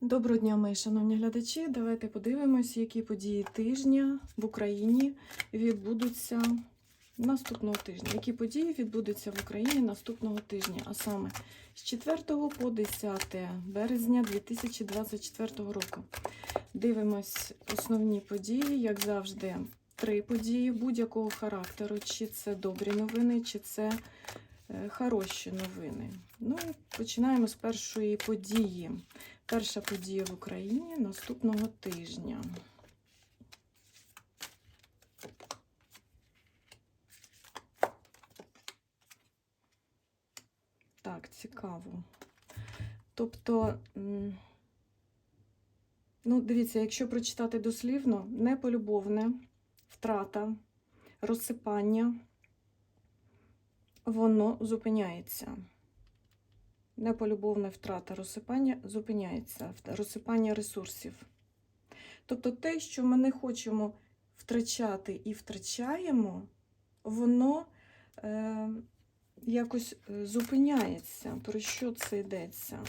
Доброго дня, мої шановні глядачі. Давайте подивимось, які події тижня в Україні відбудуться наступного тижня. Які події відбудуться в Україні наступного тижня, а саме з 4 по 10 березня 2024 року. Дивимось основні події, як завжди, три події будь-якого характеру, чи це добрі новини, чи це е, хороші новини. Ну починаємо з першої події. Перша подія в Україні наступного тижня. Так, цікаво. Тобто, ну, дивіться, якщо прочитати дослівно, неполюбовне, втрата, розсипання, воно зупиняється. Неполюбовна втрата розсипання зупиняється, розсипання ресурсів. Тобто те, що ми не хочемо втрачати і втрачаємо, воно е, якось е, зупиняється. Про що це йдеться?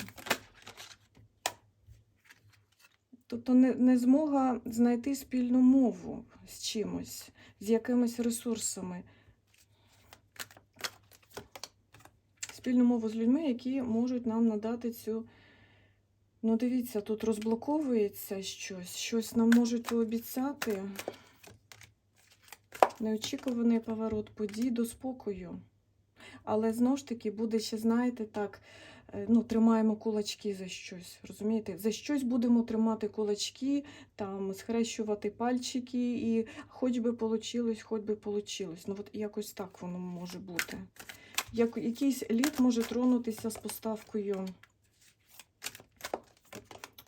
Тобто не, не змога знайти спільну мову з чимось, з якимись ресурсами. Спільну мову з людьми, які можуть нам надати цю. Ну, дивіться, тут розблоковується щось, щось нам можуть пообіцяти. Неочікуваний поворот подій до спокою. Але знову ж таки буде ще, знаєте, так, е, ну, тримаємо кулачки за щось. Розумієте? За щось будемо тримати кулачки, там, схрещувати пальчики, і хоч би получилось, хоч би получилось. Ну, от якось так воно може бути як якийсь лід може тронутися з поставкою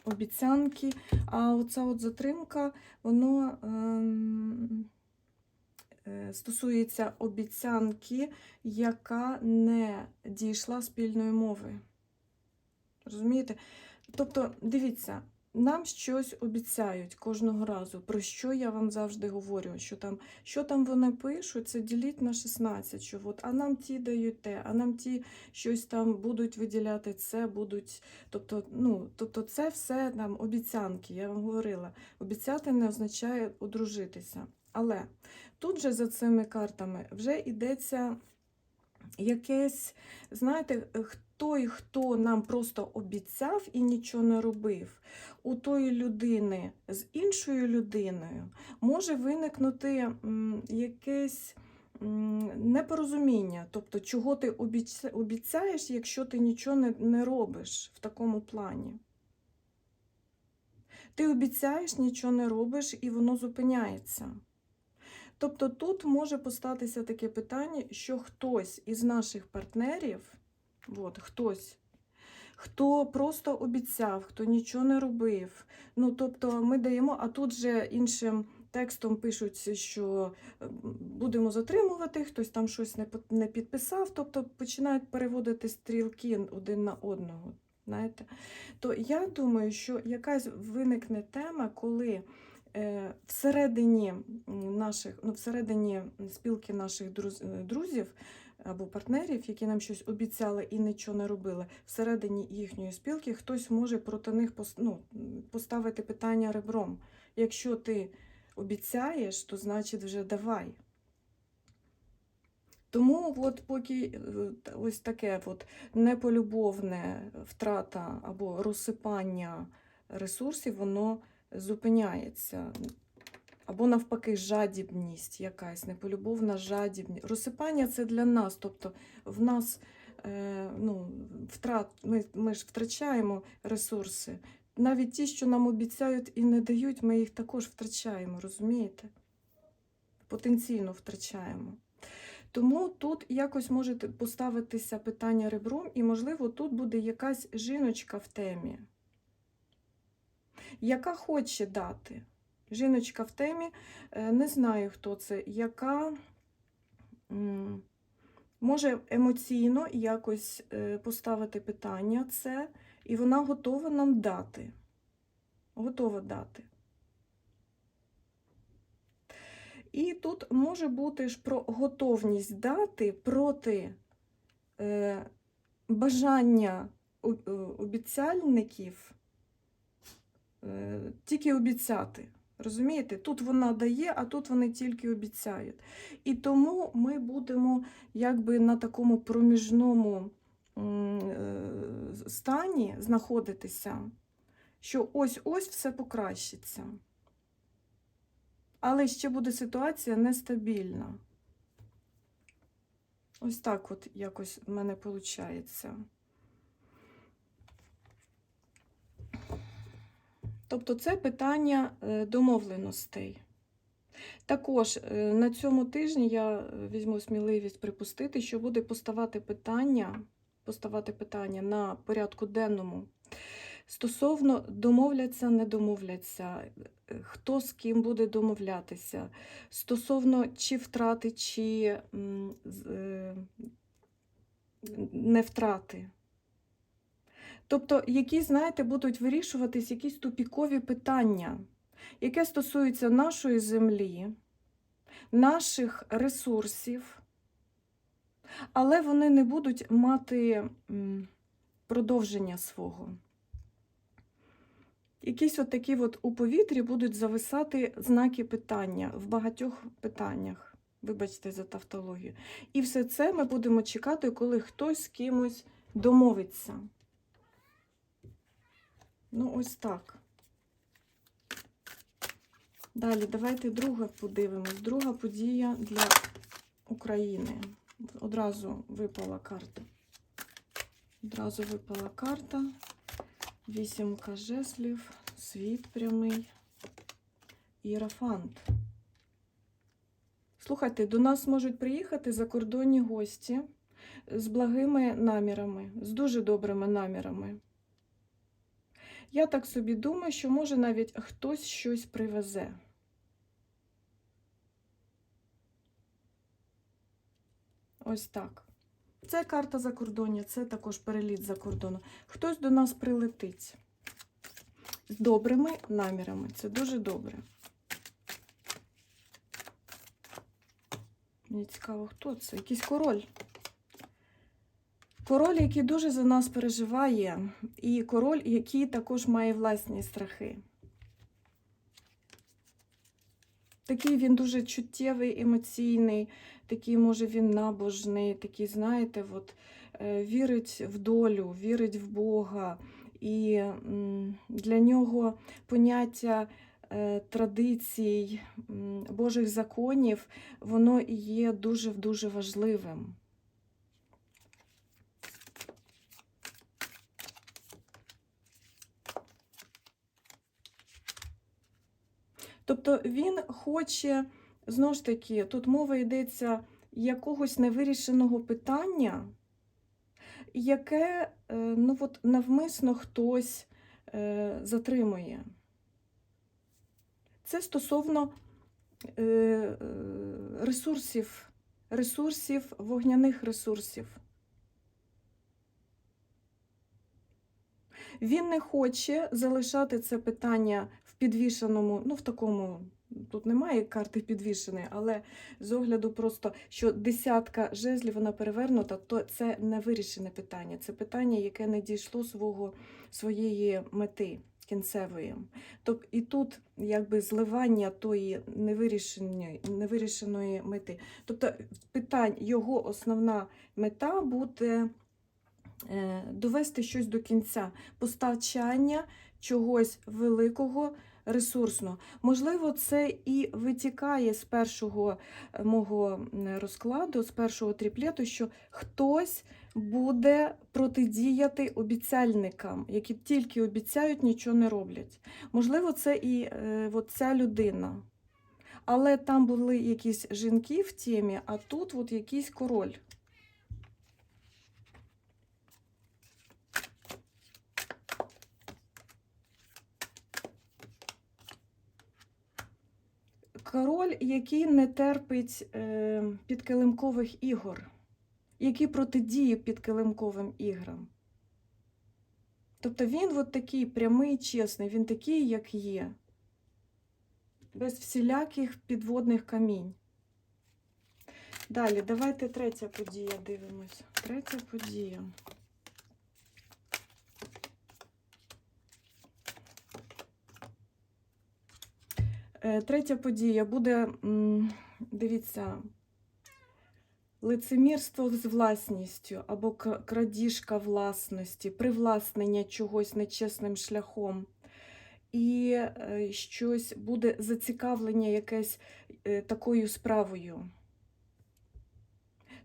обіцянки, а оця от затримка, воно ем, е, стосується обіцянки, яка не дійшла спільної мови. Розумієте? Тобто, дивіться, нам щось обіцяють кожного разу, про що я вам завжди говорю, що там, що там вони пишуть, це діліть на 16, що от, а нам ті дають те, а нам ті щось там будуть виділяти це, будуть. Тобто, ну, тобто це все нам обіцянки, я вам говорила. Обіцяти не означає одружитися. Але тут же за цими картами вже йдеться якесь, знаєте, той, хто нам просто обіцяв і нічого не робив, у тої людини з іншою людиною може виникнути якесь непорозуміння. Тобто, чого ти обіцяєш, якщо ти нічого не, робиш в такому плані. Ти обіцяєш, нічого не робиш, і воно зупиняється. Тобто тут може постатися таке питання, що хтось із наших партнерів, от, хтось, хто просто обіцяв, хто нічого не робив. Ну, тобто ми даємо, а тут же іншим текстом пишуть, що е, будемо затримувати, хтось там щось не, підписав, тобто починають переводити стрілки один на одного. Знаєте? То я думаю, що якась виникне тема, коли е, всередині наших, ну, всередині спілки наших е, друзів або партнерів, які нам щось обіцяли і нічого не робили, всередині їхньої спілки хтось може проти них ну, поставити питання ребром. Якщо ти обіцяєш, то значить вже давай. Тому от поки е, ось таке от неполюбовне втрата або розсипання ресурсів, воно зупиняється. Або навпаки, жадібність якась, неполюбовна жадібність. Розсипання це для нас. Тобто в нас е, ну, втрат, ми, ми ж втрачаємо ресурси. Навіть ті, що нам обіцяють і не дають, ми їх також втрачаємо, розумієте? Потенційно втрачаємо. Тому тут якось може поставитися питання ребром, і, можливо, тут буде якась жіночка в темі, яка хоче дати. Жіночка в темі, е, не знаю, хто це, яка може емоційно якось е, поставити питання це, і вона готова нам дати. Готова дати. І тут може бути ж про готовність дати проти е, бажання обіцяльників тільки обіцяти. Розумієте? Тут вона дає, а тут вони тільки обіцяють. І тому ми будемо якби на такому проміжному е, стані знаходитися, що ось-ось все покращиться. Але ще буде ситуація нестабільна. Ось так от якось в мене виходить. Тобто це питання е, домовленостей. Також е, на цьому тижні я е, візьму сміливість припустити, що буде поставати питання, поставати питання на порядку денному стосовно домовляться, не домовляться, хто з ким буде домовлятися, стосовно чи втрати, чи не втрати. Тобто, які, знаєте, будуть вирішуватись якісь тупікові питання, яке стосується нашої землі, наших ресурсів, але вони не будуть мати продовження свого. Якісь от такі от у повітрі будуть зависати знаки питання в багатьох питаннях. Вибачте за тавтологію. І все це ми будемо чекати, коли хтось з кимось домовиться. Ну, ось так. Далі, давайте друге подивимось. Друга подія для України. Одразу випала карта. Одразу випала карта. Вісімка жеслів, світ прямий, іерафант. Слухайте, до нас можуть приїхати закордонні гості з благими намірами, з дуже добрими намірами. Я так собі думаю, що може навіть хтось щось привезе. Ось так. Це карта закордоння, це також переліт за кордону. Хтось до нас прилетить з добрими намірами. Це дуже добре. Мені цікаво, хто це? Якийсь король. Король, який дуже за нас переживає, і король, який також має власні страхи. Такий він дуже чуттєвий, емоційний, такий, може, він набожний, такий, знаєте, от, е, вірить в долю, вірить в Бога. І для нього поняття е, традицій, Божих законів, воно є дуже-дуже важливим. Тобто він хоче, знову ж таки, тут мова йдеться якогось невирішеного питання, яке е, ну, от, навмисно хтось е, затримує. Це стосовно е, е, ресурсів, ресурсів, вогняних ресурсів. Він не хоче залишати це питання підвішеному, ну в такому, тут немає карти підвішеної, але з огляду просто, що десятка жезлів вона перевернута, то це не вирішене питання. Це питання, яке не дійшло свого, своєї мети кінцевої. Тобто і тут якби зливання тої невирішеної, невирішеної мети. Тобто питань, його основна мета буде е, довести щось до кінця, постачання чогось великого, ресурсного. Можливо, це і витікає з першого е, мого розкладу, з першого тріплету, що хтось буде протидіяти обіцяльникам, які тільки обіцяють, нічого не роблять. Можливо, це і е, от ця людина. Але там були якісь жінки в темі, а тут от якийсь король. Король, який не терпить е, підкилимкових ігор, який протидіє підкилимковим іграм. Тобто він от такий прямий, чесний, він такий, як є, без всіляких підводних камінь. Далі, давайте третя подія дивимось. Третя подія. Третя подія буде, дивіться, лицемірство з власністю або крадіжка власності, привласнення чогось нечесним шляхом. І е, щось буде зацікавлення якесь е, такою справою.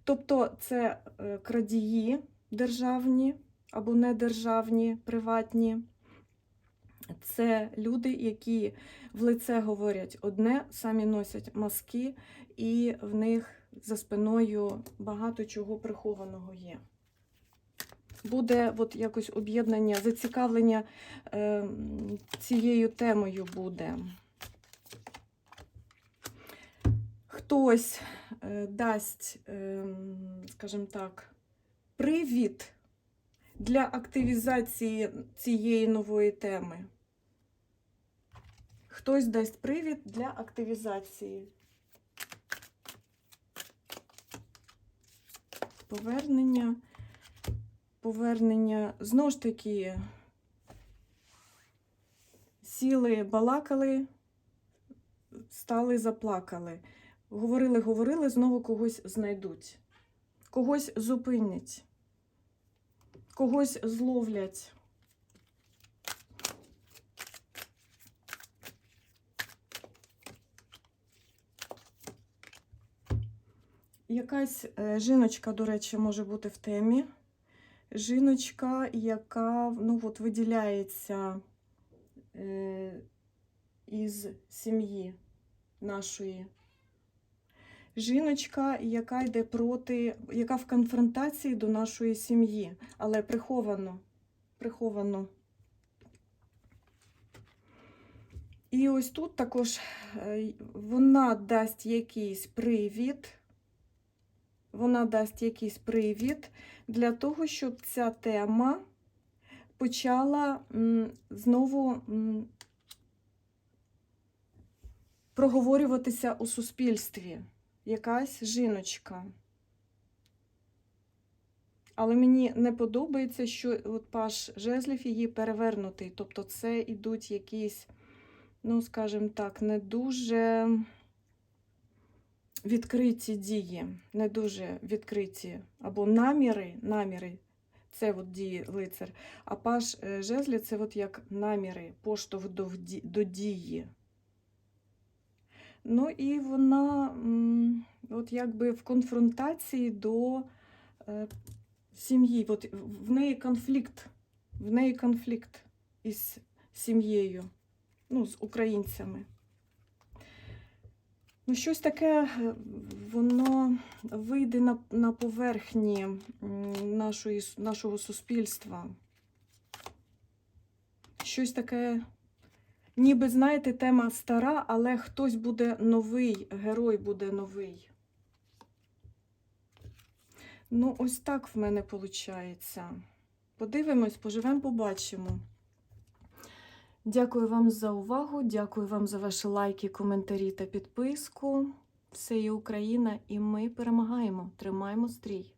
Тобто це е, крадії державні або недержавні, приватні. Це люди, які в лице говорять одне, самі носять маски, і в них за спиною багато чого прихованого є. Буде от якось об'єднання, зацікавлення е, цією темою буде. Хтось е, дасть, е, скажімо так, привід для активізації цієї нової теми. Хтось дасть привід для активізації. Повернення. Повернення. Знову ж таки, сіли, балакали, стали, заплакали. Говорили, говорили, знову когось знайдуть. Когось зупинять. Когось зловлять. Якась е, жіночка, до речі, може бути в темі. Жіночка, яка ну, от, виділяється е, із сім'ї нашої. Жіночка, яка йде проти, яка в конфронтації до нашої сім'ї, але приховано. Приховано. І ось тут також е, вона дасть якийсь привід. Вона дасть якийсь привід для того, щоб ця тема почала знову проговорюватися у суспільстві. Якась жіночка. Але мені не подобається, що от паш жезлів її перевернутий. Тобто це ідуть якісь, ну, скажімо так, не дуже відкриті дії, не дуже відкриті, або наміри, наміри, це от дії лицар. А паш е, жезлі це от як наміри, поштовх до, до дії. Ну і вона от якби в конфронтації до е, сім'ї. От в неї конфлікт, в неї конфлікт із сім'єю, ну, з українцями. Ну, щось таке, е, воно вийде на, на поверхні нашої, нашого суспільства. Щось таке, ніби, знаєте, тема стара, але хтось буде новий, герой буде новий. Ну, ось так в мене виходить. Подивимось, поживемо, побачимо. Дякую вам за увагу, дякую вам за ваші лайки, коментарі та підписку. Все є Україна, і ми перемагаємо. Тримаємо стрій.